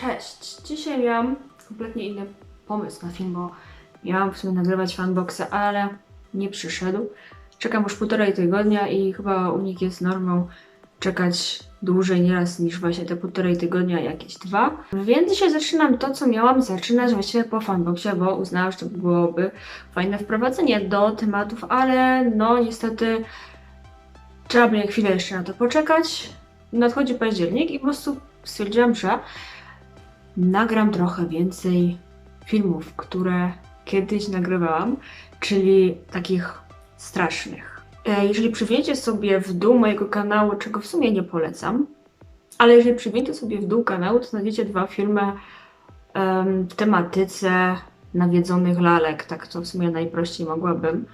Cześć! Dzisiaj miałam kompletnie inny pomysł na film, bo miałam w sumie nagrywać fanboxa, ale nie przyszedł. Czekam już półtorej tygodnia i chyba u nich jest normą czekać dłużej nieraz niż właśnie te półtorej tygodnia, jakieś dwa. Więc dzisiaj zaczynam to, co miałam zaczynać właściwie po fanboxie, bo uznałam, że to byłoby fajne wprowadzenie do tematów, ale no niestety trzeba będzie chwilę jeszcze na to poczekać. Nadchodzi październik i po prostu stwierdziłam, że nagram trochę więcej filmów, które kiedyś nagrywałam, czyli takich strasznych. E, Jeżeli przywiniecie sobie w dół mojego kanału, czego w sumie nie polecam, ale jeżeli przywiniecie sobie w dół kanału, to znajdziecie dwa filmy em, w tematyce nawiedzonych lalek, tak to w sumie najprościej mogłabym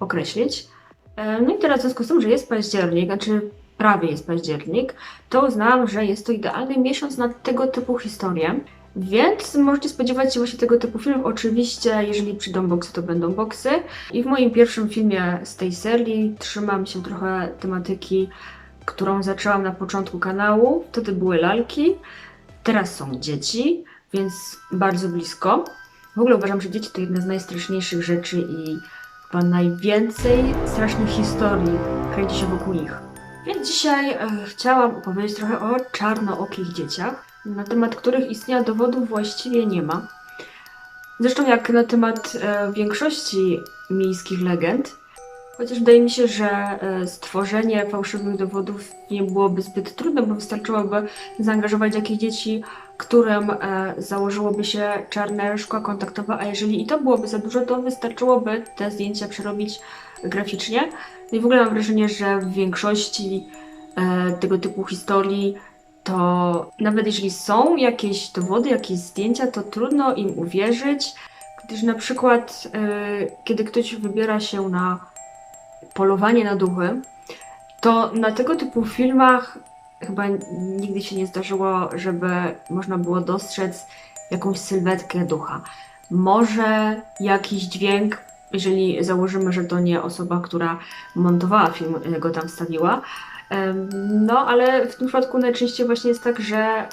określić. E, No i teraz w związku z tym, że jest październik, znaczy prawie jest październik, to uznałam, że jest to idealny miesiąc na tego typu historie. Więc możecie spodziewać się właśnie tego typu filmów. Oczywiście, jeżeli przyjdą boksy, to będą boksy. I w moim pierwszym filmie z tej serii trzymam się trochę tematyki, którą zaczęłam na początku kanału. Wtedy były lalki, teraz są dzieci, więc bardzo blisko. W ogóle uważam, że dzieci to jedna z najstraszniejszych rzeczy i chyba najwięcej strasznych historii kręci się wokół nich. Więc dzisiaj e, chciałam opowiedzieć trochę o czarnookich dzieciach, na temat których istnienia dowodów właściwie nie ma. Zresztą jak na temat e, większości miejskich legend, chociaż wydaje mi się, że e, stworzenie fałszywych dowodów nie byłoby zbyt trudne, bo wystarczyłoby zaangażować jakieś dzieci, którym e, założyłoby się czarne szkła kontaktowe, a jeżeli i to byłoby za dużo, to wystarczyłoby te zdjęcia przerobić graficznie. No i w ogóle mam wrażenie, że w większości e, tego typu historii to nawet jeżeli są jakieś dowody, jakieś zdjęcia, to trudno im uwierzyć, gdyż na przykład e, kiedy ktoś wybiera się na polowanie na duchy, to na tego typu filmach chyba nigdy się nie zdarzyło, żeby można było dostrzec jakąś sylwetkę ducha. Może jakiś dźwięk, jeżeli założymy, że to nie osoba, która montowała film, y, go tam wstawiła. No, ale w tym przypadku najczęściej właśnie jest tak, że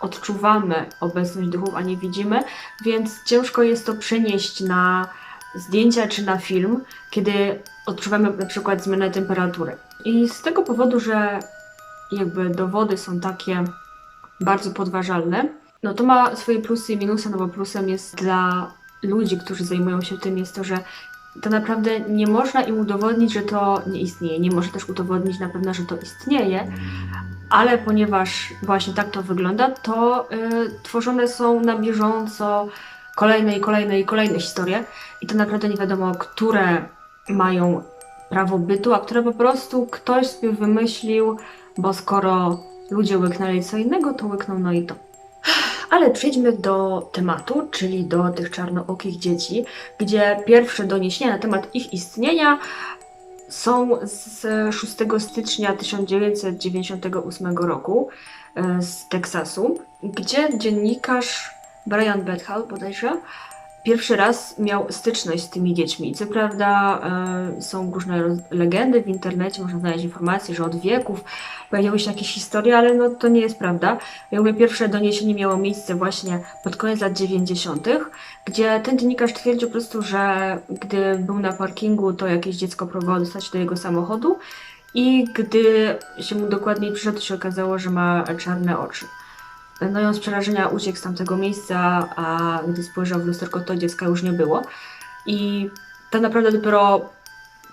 odczuwamy obecność duchów, a nie widzimy, więc ciężko jest to przenieść na zdjęcia czy na film, kiedy odczuwamy na przykład zmianę temperatury. I z tego powodu, że jakby dowody są takie bardzo podważalne, no to ma swoje plusy i minusy, no bo plusem jest dla ludzi, którzy zajmują się tym, jest to, że to naprawdę nie można im udowodnić, że to nie istnieje. Nie można też udowodnić na pewno, że to istnieje, ale ponieważ właśnie tak to wygląda, to y, tworzone są na bieżąco kolejne i kolejne i kolejne historie i to naprawdę nie wiadomo, które mają prawo bytu, a które po prostu ktoś sobie wymyślił, bo skoro ludzie łyknęli co innego, to łykną no i to. Ale przejdźmy do tematu, czyli do tych czarnookich dzieci, gdzie pierwsze doniesienia na temat ich istnienia są z 6 stycznia 1998 roku e, z Teksasu, gdzie dziennikarz Brian Bethel bodajże pierwszy raz miał styczność z tymi dziećmi. Co prawda e, są różne legendy w internecie, można znaleźć informacje, że od wieków pojawiały się jakieś historie, ale no to nie jest prawda. Ja mówię, pierwsze doniesienie miało miejsce właśnie pod koniec lat 90., gdzie ten dziennikarz twierdził po prostu, że gdy był na parkingu, to jakieś dziecko próbowało dostać do jego samochodu i gdy się mu dokładniej przyszedł, to się okazało, że ma czarne oczy. No on z przerażenia uciekł z tamtego miejsca, a gdy spojrzał w lusterko, to dziecka już nie było. I tak naprawdę dopiero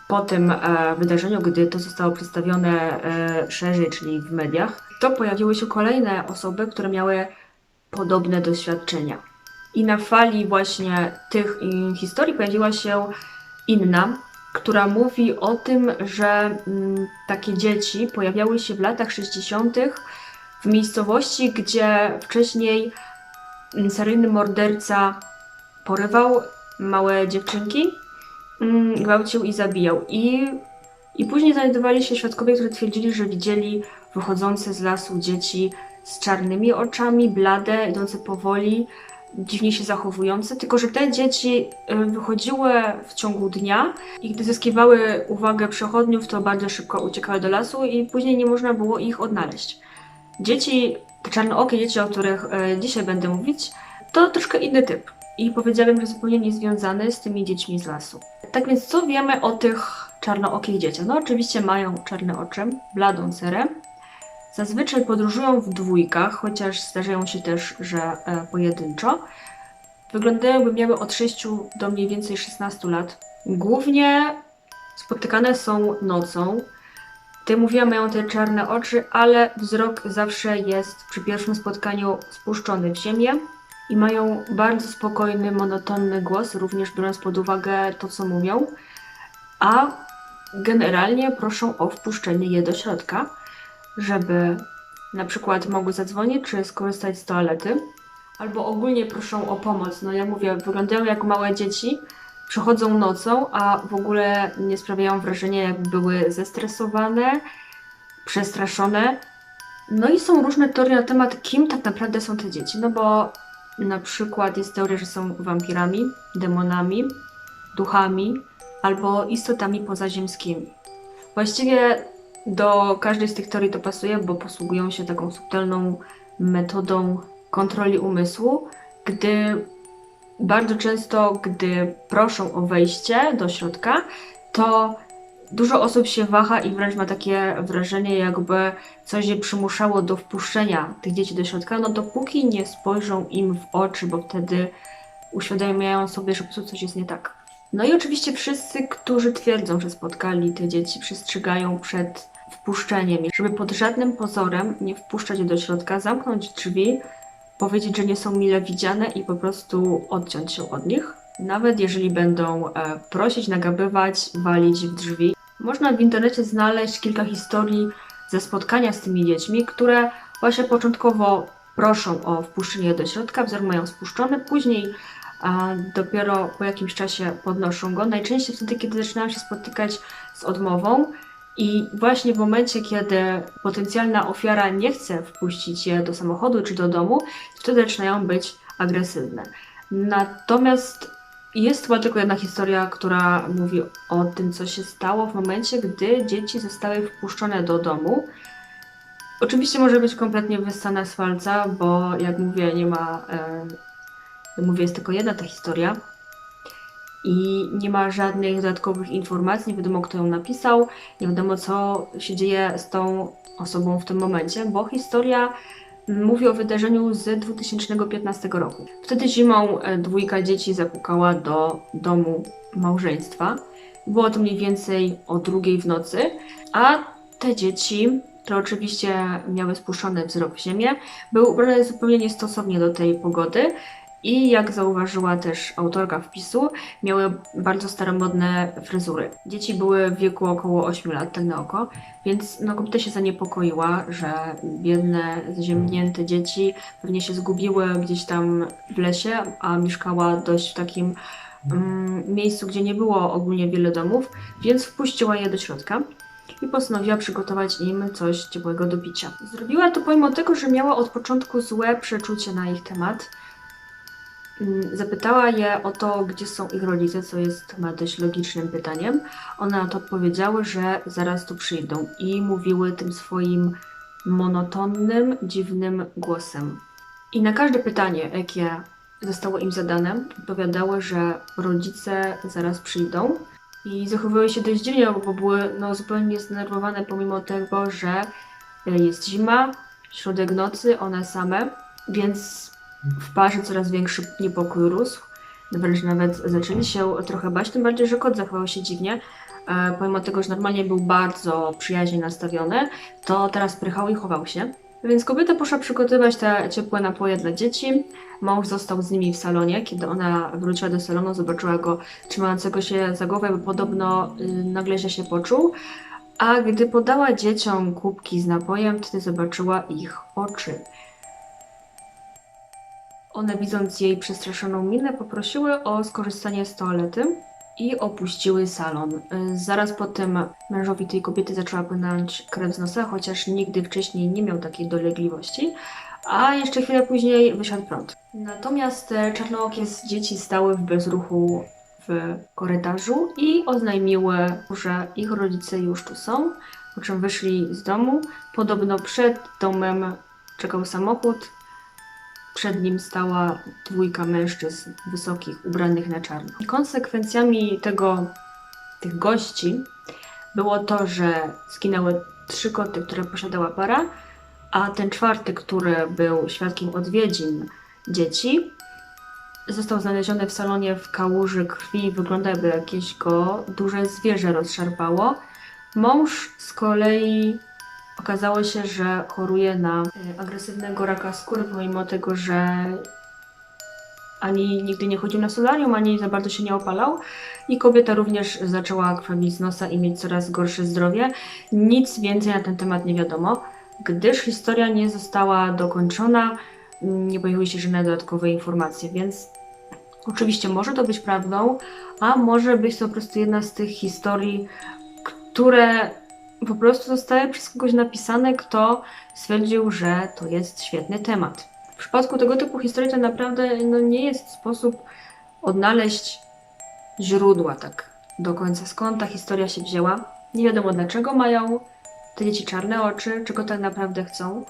po tym e, wydarzeniu, gdy to zostało przedstawione e, szerzej, czyli w mediach, to pojawiły się kolejne osoby, które miały podobne doświadczenia. I na fali właśnie tych historii pojawiła się inna, która mówi o tym, że mm, takie dzieci pojawiały się w latach 60. w miejscowości, gdzie wcześniej mm, seryjny morderca porywał małe dziewczynki, mm, gwałcił i zabijał. I, I później znajdowali się świadkowie, którzy twierdzili, że widzieli wychodzące z lasu dzieci z czarnymi oczami, blade, idące powoli, dziwnie się zachowujące, tylko że te dzieci y, wychodziły w ciągu dnia i gdy zyskiwały uwagę przechodniów, to bardzo szybko uciekały do lasu i później nie można było ich odnaleźć. Dzieci Te czarnookie dzieci, o których e, dzisiaj będę mówić, to troszkę inny typ. I powiedziałabym, że zupełnie niezwiązany z tymi dziećmi z lasu. Tak więc co wiemy o tych czarnookich dzieciach? No oczywiście mają czarne oczy, bladą cerę. Zazwyczaj podróżują w dwójkach, chociaż zdarzają się też, że e, pojedynczo. Wyglądają jakby miały od 6 do mniej więcej 16 lat. Głównie spotykane są nocą. Ty mówiła, mają te czarne oczy, ale wzrok zawsze jest przy pierwszym spotkaniu spuszczony w ziemię i mają bardzo spokojny, monotonny głos, również biorąc pod uwagę to, co mówią. A generalnie proszą o wpuszczenie je do środka, żeby na przykład mogły zadzwonić czy skorzystać z toalety, albo ogólnie proszą o pomoc. No ja mówię, wyglądają jak małe dzieci, przychodzą nocą, a w ogóle nie sprawiają wrażenia, jakby były zestresowane, przestraszone. No i są różne teorie na temat, kim tak naprawdę są te dzieci. No bo na przykład jest teoria, że są wampirami, demonami, duchami albo istotami pozaziemskimi. Właściwie do każdej z tych teorii to pasuje, bo posługują się taką subtelną metodą kontroli umysłu, gdy bardzo często, gdy proszą o wejście do środka, to dużo osób się waha i wręcz ma takie wrażenie, jakby coś je przymuszało do wpuszczenia tych dzieci do środka, no dopóki nie spojrzą im w oczy, bo wtedy uświadamiają sobie, że po prostu coś jest nie tak. No i oczywiście wszyscy, którzy twierdzą, że spotkali te dzieci, przestrzegają przed wpuszczeniem, żeby pod żadnym pozorem nie wpuszczać je do środka, zamknąć drzwi, powiedzieć, że nie są mile widziane i po prostu odciąć się od nich. Nawet jeżeli będą e, prosić, nagabywać, walić w drzwi. Można w internecie znaleźć kilka historii ze spotkania z tymi dziećmi, które właśnie początkowo proszą o wpuszczenie do środka, wzór mają spuszczony, później a dopiero po jakimś czasie podnoszą go. Najczęściej wtedy, kiedy zaczynają się spotykać z odmową, i właśnie w momencie, kiedy potencjalna ofiara nie chce wpuścić je do samochodu czy do domu, wtedy zaczynają być agresywne. Natomiast jest chyba tylko jedna historia, która mówi o tym, co się stało w momencie, gdy dzieci zostały wpuszczone do domu. Oczywiście może być kompletnie wyssana z palca, bo jak mówię, nie ma. E, mówię, jest tylko jedna ta historia i nie ma żadnych dodatkowych informacji, nie wiadomo kto ją napisał, nie wiadomo co się dzieje z tą osobą w tym momencie, bo historia mówi o wydarzeniu z 2015 roku. Wtedy zimą e, dwójka dzieci zapukała do domu małżeństwa. Było to mniej więcej o drugiej w nocy, a te dzieci, które oczywiście miały spuszczony wzrok w ziemię, były ubrane zupełnie niestosownie do tej pogody i jak zauważyła też autorka wpisu, miały bardzo staromodne fryzury. Dzieci były w wieku około 8 lat, tak na oko, więc no, kobieta się zaniepokoiła, że biedne, zziemnięte dzieci pewnie się zgubiły gdzieś tam w lesie, a mieszkała dość w takim mm, miejscu, gdzie nie było ogólnie wiele domów, więc wpuściła je do środka i postanowiła przygotować im coś ciepłego do picia. Zrobiła to pomimo tego, że miała od początku złe przeczucie na ich temat zapytała je o to, gdzie są ich rodzice, co jest chyba dość logicznym pytaniem. One na to odpowiedziały, że zaraz tu przyjdą i mówiły tym swoim monotonnym, dziwnym głosem. I na każde pytanie, jakie zostało im zadane, odpowiadały, że rodzice zaraz przyjdą. I zachowywały się dość dziwnie, bo były no, zupełnie zdenerwowane, pomimo tego, że jest zima, środek nocy, one same, więc w parze coraz większy niepokój rósł. Wręcz nawet zaczęli się trochę bać, tym bardziej, że kot zachował się dziwnie. E, pomimo tego, że normalnie był bardzo przyjaźnie nastawiony, to teraz prychał i chował się. Więc kobieta poszła przygotowywać te ciepłe napoje dla dzieci. Mąż został z nimi w salonie. Kiedy ona wróciła do salonu, zobaczyła go trzymającego się za głowę, bo podobno y, nagle się poczuł. A gdy podała dzieciom kubki z napojem, wtedy zobaczyła ich oczy. One, widząc jej przestraszoną minę, poprosiły o skorzystanie z toalety i opuściły salon. Y, zaraz po tym mężowi tej kobiety zaczęła płynąć krew z nosa, chociaż nigdy wcześniej nie miał takiej dolegliwości, a jeszcze chwilę później wysiadł prąd. Natomiast czarnookie dzieci stały w bezruchu w korytarzu i oznajmiły, że ich rodzice już tu są, po czym wyszli z domu. Podobno przed domem czekał samochód. Przed nim stała dwójka mężczyzn wysokich, ubranych na czarno. Konsekwencjami tego, tych gości było to, że zginęły trzy koty, które posiadała para, a ten czwarty, który był świadkiem odwiedzin dzieci, został znaleziony w salonie w kałuży krwi. Wygląda jakby jakieś go duże zwierzę rozszarpało. Mąż z kolei okazało się, że choruje na e, agresywnego raka skóry, pomimo tego, że ani nigdy nie chodził na solarium, ani za bardzo się nie opalał. I kobieta również zaczęła krwawić z nosa i mieć coraz gorsze zdrowie. Nic więcej na ten temat nie wiadomo, gdyż historia nie została dokończona, nie pojawiły się żadne dodatkowe informacje, więc oczywiście może to być prawdą, a może być to po prostu jedna z tych historii, które po prostu zostały przez kogoś napisane, kto stwierdził, że to jest świetny temat. W przypadku tego typu historii to naprawdę no, nie jest sposób odnaleźć źródła tak do końca, skąd ta historia się wzięła. Nie wiadomo dlaczego mają te dzieci czarne oczy, czego tak naprawdę chcą.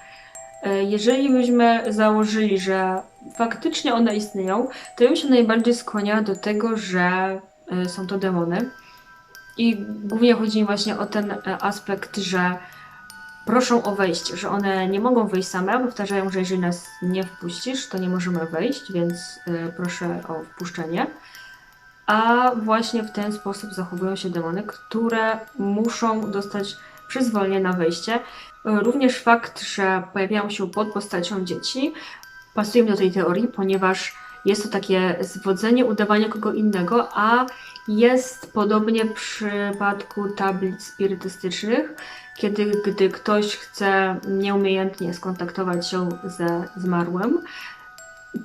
E, Jeżeli byśmy założyli, że faktycznie one istnieją, to ja bym się najbardziej skłaniała do tego, że e, są to demony. I głównie chodzi mi właśnie o ten e, aspekt, że proszą o wejście, że one nie mogą wejść same, powtarzają, że jeżeli nas nie wpuścisz, to nie możemy wejść, więc e, proszę o wpuszczenie. A właśnie w ten sposób zachowują się demony, które muszą dostać przyzwolenie na wejście. E, Również fakt, że pojawiają się pod postacią dzieci, pasuje mi do tej teorii, ponieważ jest to takie zwodzenie, udawanie kogo innego, a jest podobnie w przypadku tablic spirytystycznych, kiedy gdy ktoś chce nieumiejętnie skontaktować się ze zmarłym,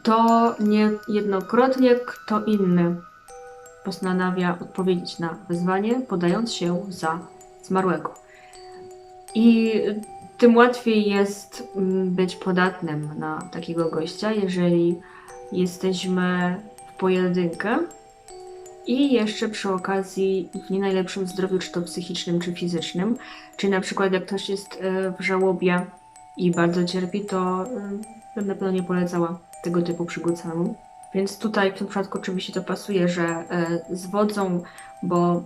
to niejednokrotnie kto inny postanawia odpowiedzieć na wyzwanie, podając się za zmarłego. I tym łatwiej jest mm, być podatnym na takiego gościa, jeżeli jesteśmy w pojedynkę i jeszcze przy okazji w nie najlepszym zdrowiu, czy to psychicznym, czy fizycznym. Czy na przykład jak ktoś jest e, w żałobie i bardzo cierpi, to e, bym na pewno nie polecała tego typu przygód samemu. Więc tutaj w tym przypadku oczywiście to pasuje, że e, zwodzą, bo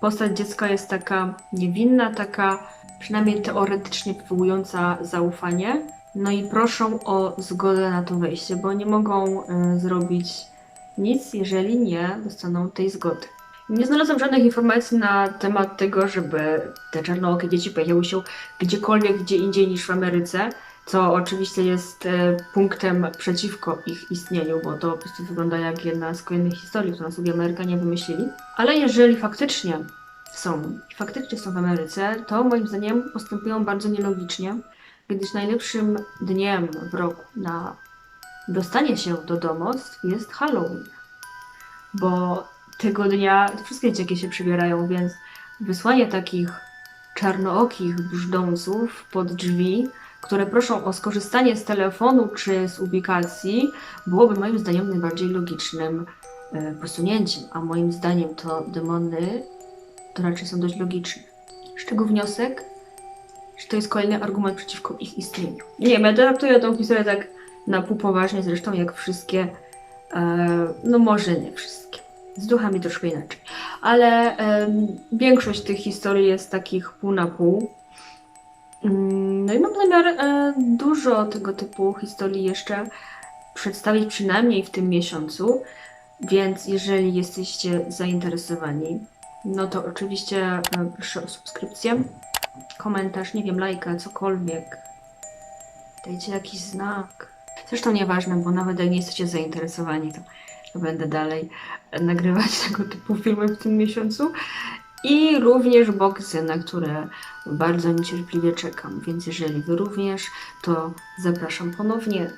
postać dziecka jest taka niewinna, taka przynajmniej teoretycznie wywołująca zaufanie. No i proszą o zgodę na to wejście, bo nie mogą zrobić nic, jeżeli nie dostaną tej zgody. Nie znalazłam żadnych informacji na temat tego, żeby te czarnookie dzieci pojawiały się gdziekolwiek, gdzie indziej niż w Ameryce, co oczywiście jest e, punktem przeciwko ich istnieniu, bo to po prostu wygląda jak jedna z kolejnych historii, którą sobie Amerykanie wymyślili. Ale jeżeli faktycznie są, faktycznie są w Ameryce, to moim zdaniem postępują bardzo nielogicznie, gdyż najlepszym dniem w roku na dostanie się do domostw jest Halloween. Bo tego dnia wszystkie dzieciaki się przybierają, więc wysłanie takich czarnookich brzdąców pod drzwi, które proszą o skorzystanie z telefonu czy z ubikacji, byłoby moim zdaniem najbardziej logicznym e, posunięciem. A moim zdaniem to demony to raczej są dość logiczne. Z czego wniosek, że to jest kolejny argument przeciwko ich istnieniu. Nie ja traktuję tą historię tak na pół poważnie, zresztą jak wszystkie, e, no może nie wszystkie. Z duchami troszkę inaczej. Ale większość tych historii jest takich pół na pół. Mm, No i mam zamiar e, dużo tego typu historii jeszcze przedstawić, przynajmniej w tym miesiącu. Więc jeżeli jesteście zainteresowani, no to oczywiście e, proszę o subskrypcję, komentarz, nie wiem, lajka, cokolwiek. Dajcie jakiś znak. Zresztą nieważne, bo nawet jak nie jesteście zainteresowani, to, to będę dalej nagrywać tego typu filmy w tym miesiącu. I również boksy, na które bardzo niecierpliwie czekam. Więc jeżeli Wy również, to zapraszam ponownie